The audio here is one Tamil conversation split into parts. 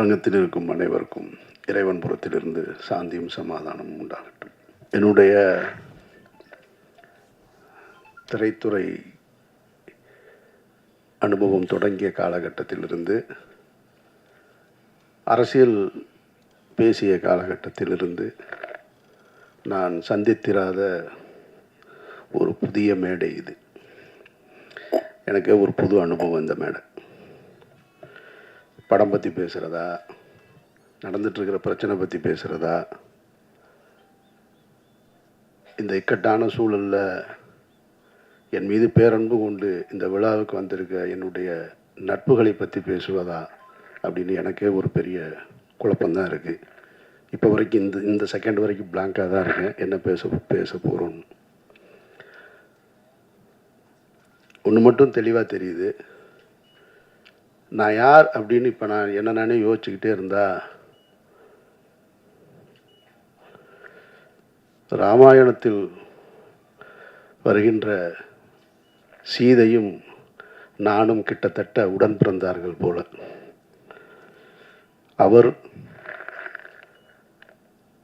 அரங்கத்தில் இருக்கும் அனைவருக்கும் இறைவன் புறத்திலிருந்து சாந்தியும் சமாதானமும் உண்டாகட்டும். என்னுடைய திரைத்துறை அனுபவம் தொடங்கிய காலகட்டத்திலிருந்து அரசியல் பேசிய காலகட்டத்திலிருந்து நான் சந்தித்திராத ஒரு புதிய மேடை இது. எனக்கு ஒரு புது அனுபவம் இந்த மேடை. படம் பற்றி பேசுகிறதா நடந்துட்டுருக்கிற பிரச்சனை பற்றி பேசுகிறதா இந்த இக்கட்டான சூழலில் என் மீது பேரன்பு கொண்டு இந்த விழாவுக்கு வந்திருக்க என்னுடைய நட்புகளை பற்றி பேசுவதா? அப்படின்னு எனக்கே ஒரு பெரிய குழப்பந்தான் இருக்குது இப்போ வரைக்கும் இந்த இந்த செகண்ட் வரைக்கும் பிளாங்காக தான் இருக்கேன். என்ன பேச பேச போகிறோன்னு ஒன்று மட்டும் தெளிவாக தெரியுது. நான் யார் அப்படின்னு இப்போ நான் என்ன நானே யோசிச்சுக்கிட்டே இருந்தா ராமாயணத்தில் வருகின்ற சீதையும் நானும் கிட்டத்தட்ட உடன் பிறந்தார்கள் போல. அவர்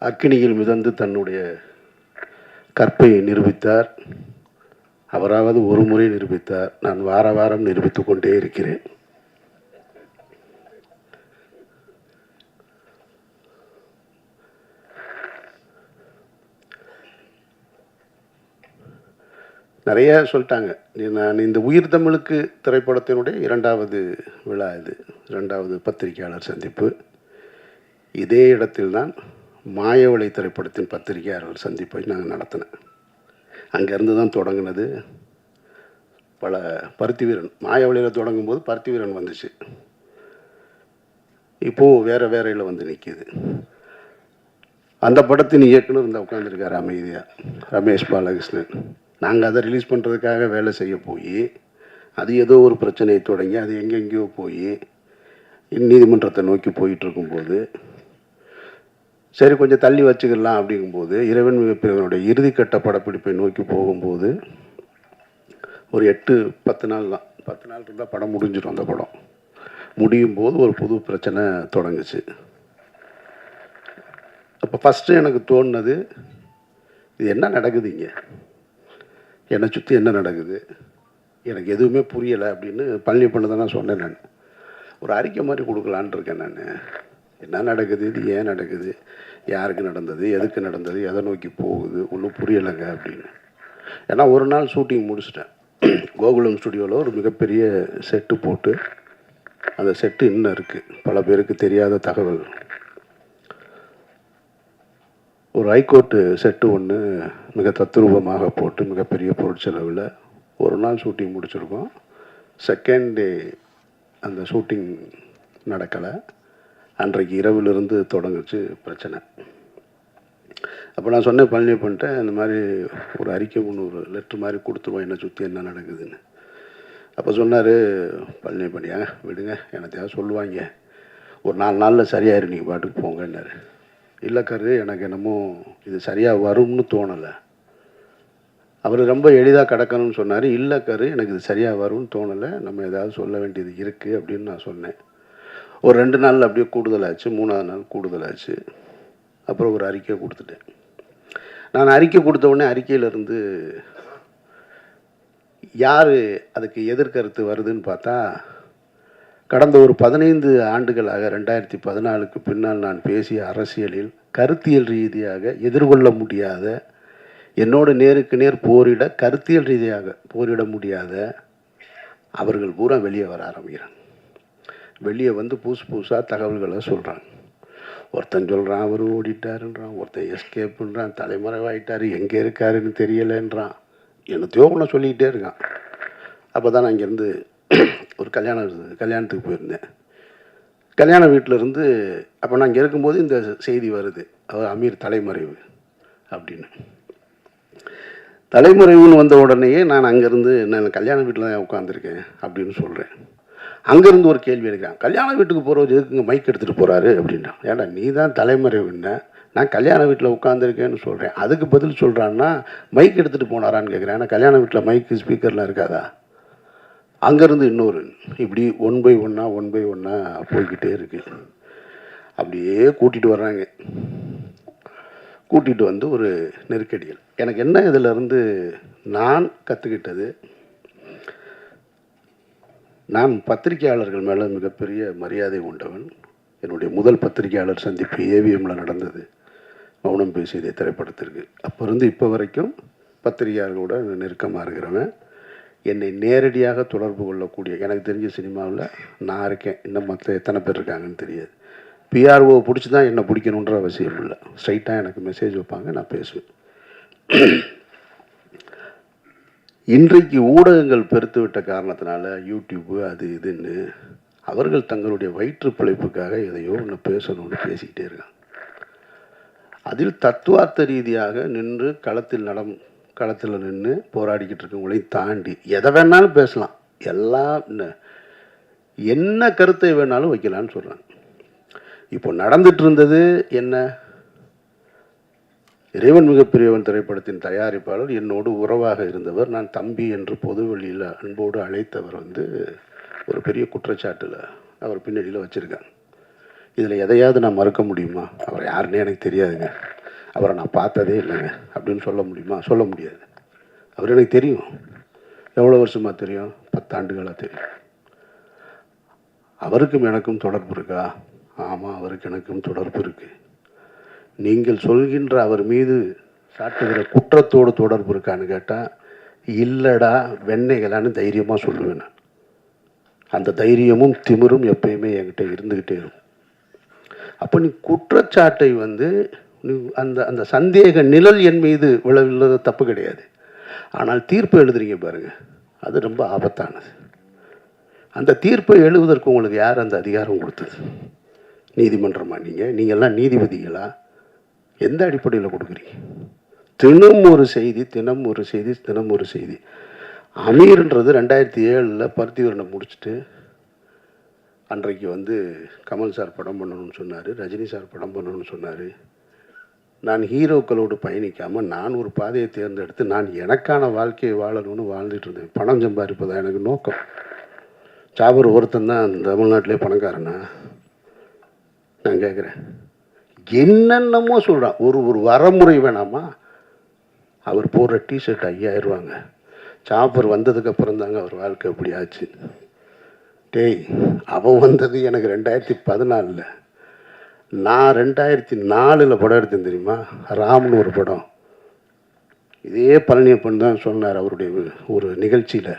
அக்கினியில் மிதந்து தன்னுடைய கற்பை நிரூபித்தார். அவராவது ஒரு முறை நிரூபித்தார். நான் வார வாரம் நிரூபித்து கொண்டே இருக்கிறேன். நிறைய சொல்லிட்டாங்க. நீ- நான் இந்த உயிர் தமிழுக்கு திரைப்படத்தினுடைய இரண்டாவது விழா இது. இரண்டாவது பத்திரிகையாளர் சந்திப்பு. இதே இடத்தில்தான் மாயவளை திரைப்படத்தின் பத்திரிகையாளர் சந்திப்பை நாங்கள் நடத்தினேன் அங்கேருந்து தான் தொடங்கினது பல பருத்தி வீரன் மாயவழியில் தொடங்கும் போது பருத்தி வீரன் வந்துச்சு. இப்போது வேறு வேறையில் வந்து நிற்கிது அந்த படத்தின் இயக்குனர் இந்த உட்காந்துருக்கார் அமைதியாக ரமேஷ் பாலகிருஷ்ணன். நாங்கள் அதை ரிலீஸ் பண்ணுறதுக்காக வேலை செய்ய போய் அது ஏதோ ஒரு பிரச்சனையை தொடங்கி அது எங்கெங்கேயோ போய் நீதிமன்றத்தை நோக்கி போயிட்டுருக்கும்போது சரி கொஞ்சம் தள்ளி வச்சுக்கலாம் அப்படிங்கும்போது இறைவன் மிகப்பெரியவனுடைய இறுதிக்கட்ட படப்பிடிப்பை நோக்கி போகும்போது ஒரு எட்டு பத்து நாள் தான். பத்து நாள் இருந்தால் படம் முடிஞ்சிடும் அந்த படம். முடியும் போது ஒரு புது பிரச்சனை தொடங்குச்சு. அப்போ ஃபஸ்ட்டு எனக்கு தோணுனது இது என்ன நடக்குது இங்கே? என்னை சுற்றி என்ன நடக்குது? எனக்கு எதுவுமே புரியலை அப்படின்னு பழனி பண்ண தான் நான் சொன்னேன் நான். ஒரு அறிக்கை மாதிரி கொடுக்கலான்னு இருக்கேன் நான். என்ன நடக்குது? இது ஏன் நடக்குது? யாருக்கு நடந்தது? எதுக்கு நடந்தது? எதை நோக்கி போகுது? ஒன்றும் புரியலைங்க அப்படின்னு. ஏன்னா ஒரு நாள் ஷூட்டிங் முடிச்சிட்டேன். கோகுலம் ஸ்டுடியோவில் ஒரு மிகப்பெரிய செட்டு போட்டு அந்த செட்டு இன்னும் இருக்குது பல பேருக்கு தெரியாத தகவல் ஒரு ஹைகோர்ட்டு செட்டு ஒன்று மிக தத்ரூபமாக போட்டு மிகப்பெரிய பொருட்செலவில் ஒரு நாள் ஷூட்டிங் முடிச்சிருக்கோம். செகண்ட் டே அந்த ஷூட்டிங் நடக்கலை. அன்றைக்கு இரவிலிருந்து தொடங்குச்சு பிரச்சனை. அப்போ நான் சொன்னேன் பழனி பண்ணிட்டேன் இந்த மாதிரி ஒரு அறிக்கை ஒன்று ஒரு லெட்ரு மாதிரி கொடுத்துருவோம் என்னை சுற்றி என்ன நடக்குதுன்னு. அப்போ சொன்னார் பழனி பண்ணியா விடுங்க எனத்தையாவது சொல்லுவாங்க. ஒரு நாலு நாளில் சரியாயிரு நீங்கள் பாட்டுக்கு போங்கன்னாரு. இல்லை கரு எனக்கு என்னமோ இது சரியாக வரும்னு தோணலை. அவர் ரொம்ப எளிதாக கிடக்கணும்னு சொன்னார். இல்லை கரு எனக்கு இது சரியாக வரும்னு தோணலை. நம்ம ஏதாவது சொல்ல வேண்டியது இருக்குது அப்படின்னு நான் சொன்னேன். ஒரு ரெண்டு நாள் அப்படியே கூடுதலாச்சு. மூணாவது நாள் கூடுதலாச்சு. அப்புறம் ஒரு அறிக்கையை கொடுத்துட்டேன். நான் அறிக்கை கொடுத்த உடனே அறிக்கையிலேருந்து யார் அதுக்கு எதிர்கருத்து வருதுன்னு பார்த்தா கடந்த ஒரு பதினைந்து ஆண்டுகளாக ரெண்டாயிரத்தி பதினாலுக்கு பின்னால் நான் பேசிய அரசியலில் கருத்தியல் ரீதியாக எதிர்கொள்ள முடியாத என்னோடு நேருக்கு நேர் போரிட கருத்தியல் ரீதியாக போரிட முடியாத அவர்கள் பூரா வெளியே வர ஆரம்பிக்கிறாங்க. வெளியே வந்து புதுசு புதுசாக தகவல்களை சொல்கிறாங்க ஒருத்தன் சொல்கிறான் அவர் ஓடிட்டாருன்றான் ஒருத்தன் எஸ்கேப்புன்றான் தலைமறைவாயிட்டார் எங்கே இருக்காருன்னு தெரியலைன்றான். என்னத்தையோ ஒன்று சொல்லிக்கிட்டே இருக்கான். அப்போ தான் நான் இங்கேருந்து ஒரு கல்யாணம் இருந்தது கல்யாணத்துக்கு போயிருந்தேன். கல்யாண வீட்டில் இருந்து அப்போ நான் இங்கே இருக்கும்போது இந்த செய்தி வருது. அவர் அமீர் தலைமறைவு அப்படின்னு. தலைமறைவுன்னு வந்த உடனேயே நான் அங்கேருந்து நான் கல்யாண வீட்டில் தான் உட்காந்துருக்கேன் அப்படின்னு சொல்கிறேன் அங்கேருந்து ஒரு கேள்வி எடுக்கிறான். கல்யாண வீட்டுக்கு போகிறவர் எதுக்குங்க மைக் எடுத்துகிட்டு போகிறாரு அப்படின்றான். ஏன்டா நீ தான் தலைமறைவுன்ன? நான் கல்யாண வீட்டில் உட்காந்துருக்கேன்னு சொல்கிறேன் அதுக்கு பதில் சொல்கிறான்னா மைக் எடுத்துகிட்டு போனாரான்னு கேட்குறேன் ஏன்னா கல்யாண வீட்டில் மைக்கு ஸ்பீக்கர்லாம் இருக்காதா? அங்கேருந்து இன்னொரு இப்படி ஒன் பை ஒன்னாக ஒன் பை ஒன்னாக போய்கிட்டே இருக்கு. அப்படியே கூட்டிகிட்டு வர்றாங்க. கூட்டிகிட்டு வந்து ஒரு நெருக்கடிகள் எனக்கு என்ன இதிலிருந்து நான் கற்றுக்கிட்டது நான் பத்திரிகையாளர்கள் மேலே மிகப்பெரிய மரியாதை உண்டவன். என்னுடைய முதல் பத்திரிகையாளர் சந்திப்பு ஏவிஎம்மில் நடந்தது. மௌனம் பேசியதை திரைப்படத்திற்கு. அப்போ இருந்து இப்போ வரைக்கும் பத்திரிகையாளர்களோட நெருக்கமாக இருக்கிறவன். என்னை நேரடியாக தொடர்பு கொள்ளக்கூடிய எனக்கு தெரிஞ்ச சினிமாவில் நான் இருக்கேன். இன்னும் மற்ற எத்தனை பேர் இருக்காங்கன்னு தெரியாது. பிஆர்ஓ பிடிச்சி தான் என்னை பிடிக்கணுன்ற அவசியம் இல்லை. ஸ்ட்ரைட்டாக எனக்கு மெசேஜ் வைப்பாங்க நான் பேசுவேன். இன்றைக்கு ஊடகங்கள் பெருத்து விட்ட காரணத்தினால யூடியூப்பு அது இதுன்னு அவர்கள் தங்களுடைய வயிற்று பிழைப்புக்காக எதையோ ஒன்று பேசணும்னு பேசிக்கிட்டே இருக்காங்க. அதில் தத்துவார்த்த ரீதியாக நின்று களத்தில் நடம் களத்தில் நின்று போராடிக்கிட்டு இருக்கவங்களையும் தாண்டி எதை வேணாலும் பேசலாம். எல்லாம் என்ன கருத்தை வேணாலும் வைக்கலான்னு சொல்கிறாங்க இப்போ நடந்துட்டு இருந்தது என்ன? இறைவன் மிகப்பெரியவன் திரைப்படத்தின் தயாரிப்பாளர் என்னோடு உறவாக இருந்தவர் நான் தம்பி என்று பொது வழியில் அன்போடு அழைத்தவர் வந்து ஒரு பெரிய குற்றச்சாட்டில் அவர் பின்னணியில் வச்சுருக்காங்க. இதில் எதையாவது நான் மறுக்க முடியுமா? அவர் யாருன்னே எனக்கு தெரியாதுங்க. அவரை நான் பார்த்ததே இல்லைங்க. அப்படின்னு சொல்ல முடியுமா? சொல்ல முடியாது. அவர் எனக்கு தெரியும். எவ்வளோ வருஷமாக தெரியும்? பத்தாண்டுகளாக தெரியும். அவருக்கும் எனக்கும் தொடர்பு இருக்கா? ஆமாம் அவருக்கு எனக்கும் தொடர்பு இருக்குது நீங்கள் சொல்கின்ற அவர் மீது சாட்டுகிற குற்றத்தோடு தொடர்பு இருக்கான்னு கேட்டால் இல்லடா வெண்ணைகளான்னு தைரியமாக சொல்லுவேன் நான். அந்த தைரியமும் திமிரும் எப்பயுமே என்கிட்ட இருந்துக்கிட்டே இருக்கும். அப்போ நீ குற்றச்சாட்டை வந்து அந்த அந்த சந்தேக நிழல் என் மீது விழவில்லது தப்பு கிடையாது. ஆனால் தீர்ப்பு எழுதுறீங்க பாருங்கள் அது ரொம்ப ஆபத்தானது. அந்த தீர்ப்பை எழுதுவதற்கு உங்களுக்கு யார் அந்த அதிகாரம் கொடுத்தது? நீதிமன்றமா நீங்கள் நீங்கள்லாம் நீதிபதிகளா? எந்த அடிப்படையில் கொடுக்குறீங்க? தினம் ஒரு செய்தி தினம் ஒரு செய்தி தினம் ஒரு செய்தி. அமீர்ன்றது ரெண்டாயிரத்தி ஏழில் பருத்திவரனை முடிச்சுட்டு அன்றைக்கு வந்து கமல் சார் படம் பண்ணணும்னு சொன்னார் ரஜினி சார் படம் பண்ணணும்னு சொன்னார். நான் ஹீரோக்களோடு பயணிக்காமல் நான் ஒரு பாதையை தேர்ந்தெடுத்து நான் எனக்கான வாழ்க்கையை வாழணும்னு வாழ்ந்துட்டு இருந்தேன். பணம் சம்பாதிப்பதா எனக்கு நோக்கம். சாபர் ஒருத்தன் தான் தமிழ்நாட்டிலே பணக்காரனா? நான் கேட்குறேன் என்னென்னமோ சொல்கிறான் ஒரு ஒரு வரமுறை வேணாமா? அவர் போடுற டிஷர்ட் ஐயாயிரரூவாங்க சாப்பர் வந்ததுக்கப்புறம் தாங்க அவர் வாழ்க்கை அப்படி ஆச்சு. டேய் அவன் வந்தது எனக்கு ரெண்டாயிரத்தி பதினாலில். நான் ரெண்டாயிரத்தி நாலில் படம் எடுத்தேன் தெரியுமா? ராம்னு ஒரு படம். இதே பழனியப்பன் தான் சொன்னார் அவருடைய ஒரு நிகழ்ச்சியில்.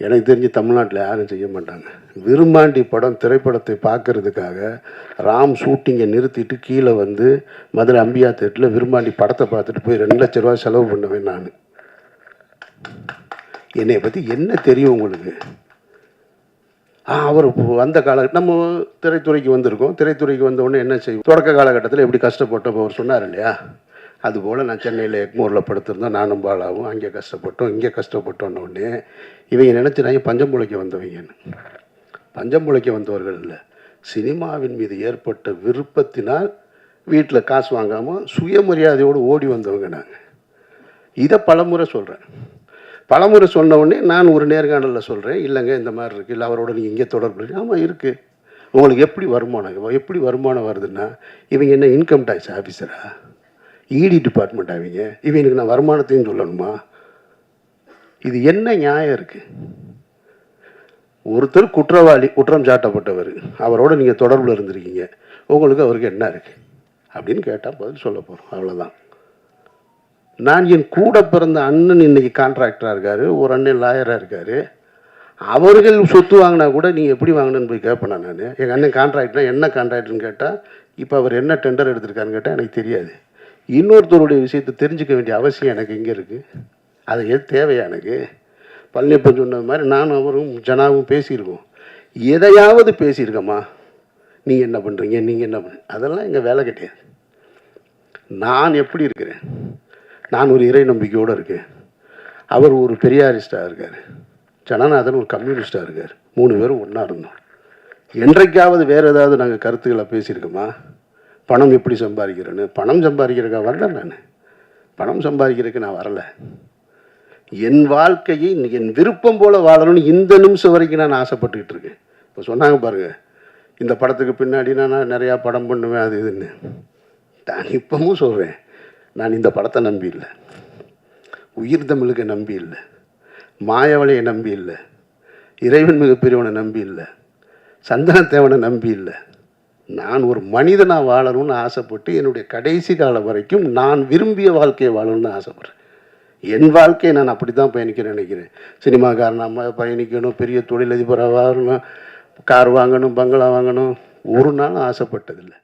எனக்கு தெரிஞ்சு தமிழ்நாட்டில் யாரும் செய்ய மாட்டாங்க. விரும்மாண்டி படம் திரைப்படத்தை பார்க்கறதுக்காக ராம் ஷூட்டிங்கை நிறுத்திட்டு கீழே வந்து மதுரை அம்பியா தேட்டில் விரும்மாண்டி படத்தை பார்த்துட்டு போய் ரெண்டு லட்ச ரூபா செலவு பண்ணுவேன் நான். என்னை பற்றி என்ன தெரியும் உங்களுக்கு? அவர் அந்த வந்த கால நம்ம திரைத்துறைக்கு வந்திருக்கோம். திரைத்துறைக்கு வந்த என்ன செய்வோம்? தொடக்க காலகட்டத்தில் எப்படி கஷ்டப்பட்டோம் அவர் சொன்னார் இல்லையா? அதுபோல் நான் சென்னையில் எக்மூரில் படுத்திருந்தோம். நானும் பாலாவும் அங்கே கஷ்டப்பட்டோம். இங்கே கஷ்டப்பட்டோன்ன உடனே இவங்க நினச்சினாங்க பஞ்சம் பிழைக்க வந்தவங்கன்னு பஞ்சம்புழைக்க வந்தவர்கள் இல்லை. சினிமாவின் மீது ஏற்பட்ட விருப்பத்தினால் வீட்டில் காசு வாங்காமல் சுயமரியாதையோடு ஓடி வந்தவங்க நாங்கள் இதை பலமுறை சொல்கிறேன் பலமுறை சொன்ன உடனே நான் ஒரு நேர்காணலில் சொல்கிறேன் இல்லைங்க இந்த மாதிரி இருக்குது இல்லை அவரோட நீங்கள் இங்கே தொடர்பு ஆமாம் இருக்குது உங்களுக்கு எப்படி வருமானம் எப்படி வருமானம் வருதுன்னா இவங்க என்ன இன்கம் டேக்ஸ் ஆஃபீஸரா இடி டிபார்ட்மெண்ட் ஆவீங்க இவங்களுக்கு நான் வருமானத்தையும் சொல்லணுமா? இது என்ன நியாயம் இருக்குது ஒருத்தர் குற்றவாளி குற்றம் சாட்டப்பட்டவர் அவரோட நீங்கள் தொடர்பில் இருந்திருக்கீங்க உங்களுக்கு அவருக்கு என்ன இருக்குது அப்படின்னு கேட்டால் பதில் சொல்ல போகிறோம் அவ்வளோதான் நான் என் கூட பிறந்த அண்ணன் இன்னைக்கு கான்ட்ராக்டராக இருக்கார் ஒரு அண்ணன் லாயராக இருக்கார். அவர்கள் சொத்து வாங்கினா கூட நீ எப்படி வாங்கினேன்னு போய் கேட்பேன் நான்? எங்கள் அண்ணன் கான்ட்ராக்ட்னா என்ன கான்ட்ராக்ட்னு கேட்டால் இப்போ அவர் என்ன டெண்டர் எடுத்திருக்காருன்னு கேட்டால் எனக்கு தெரியாது. இன்னொருத்தருடைய விஷயத்தை தெரிஞ்சுக்க வேண்டிய அவசியம் எனக்கு இங்கே இருக்குது அது எது தேவையா எனக்கு? பழனியப்பன் சொன்னது மாதிரி நானும் அவரும் ஜனாவும் பேசியிருக்கோம். எதையாவது பேசியிருக்கம்மா. நீங்கள் என்ன பண்ணுறீங்க நீங்கள் என்ன பண்ண அதெல்லாம் எங்கள் வேலை கிடையாது. நான் எப்படி இருக்கிறேன்? நான் ஒரு இறை நம்பிக்கையோடு இருக்கேன். அவர் ஒரு பெரியாரிஸ்டாக இருக்கார். ஜனநாதன் ஒரு கம்யூனிஸ்டாக இருக்கார். மூணு பேரும் ஒன்றா இருந்தோம். என்றைக்காவது வேறு ஏதாவது நாங்கள் கருத்துக்களை பேசியிருக்கோமா? பணம் எப்படி சம்பாதிக்கிறேன்னு? பணம் சம்பாதிக்கிறக்கா வரல நான். பணம் சம்பாதிக்கிறதுக்கு நான் வரலை. என் வாழ்க்கையை என் விருப்பம் போல் வாழணும்னு இந்த நிமிஷம் வரைக்கும் நான் ஆசைப்பட்டுக்கிட்டு இருக்கேன். இப்போ சொன்னாங்க பாருங்கள் இந்த படத்துக்கு பின்னாடி நான் நிறையா படம் பண்ணுவேன் அது இதுன்னு. நான் இப்பவும் சொல்கிறேன் நான் இந்த படத்தை நம்பி இல்லை. உயிர் தமிழுக்கு நம்பி இல்லை. மாயவளையை நம்பி இல்லை. இறைவன் மிகப்பெரியவனை நம்பி இல்லை. சந்தனத்தேவனை நம்பி இல்லை. நான் ஒரு மனிதனாக வாழணும்னு ஆசைப்பட்டு என்னுடைய கடைசி காலம் வரைக்கும் நான் விரும்பிய வாழ்க்கையை வாழணும்னு ஆசைப்பட்றேன். என் வாழ்க்கையை நான் அப்படி தான் பயணிக்க நினைக்கிறேன். சினிமாக்காரனாக பயணிக்கணும் பெரிய தொழிலதிபராக வரணும் கார் வாங்கணும் பங்களா வாங்கணும். ஒரு நாள் ஆசைப்பட்டதில்லை.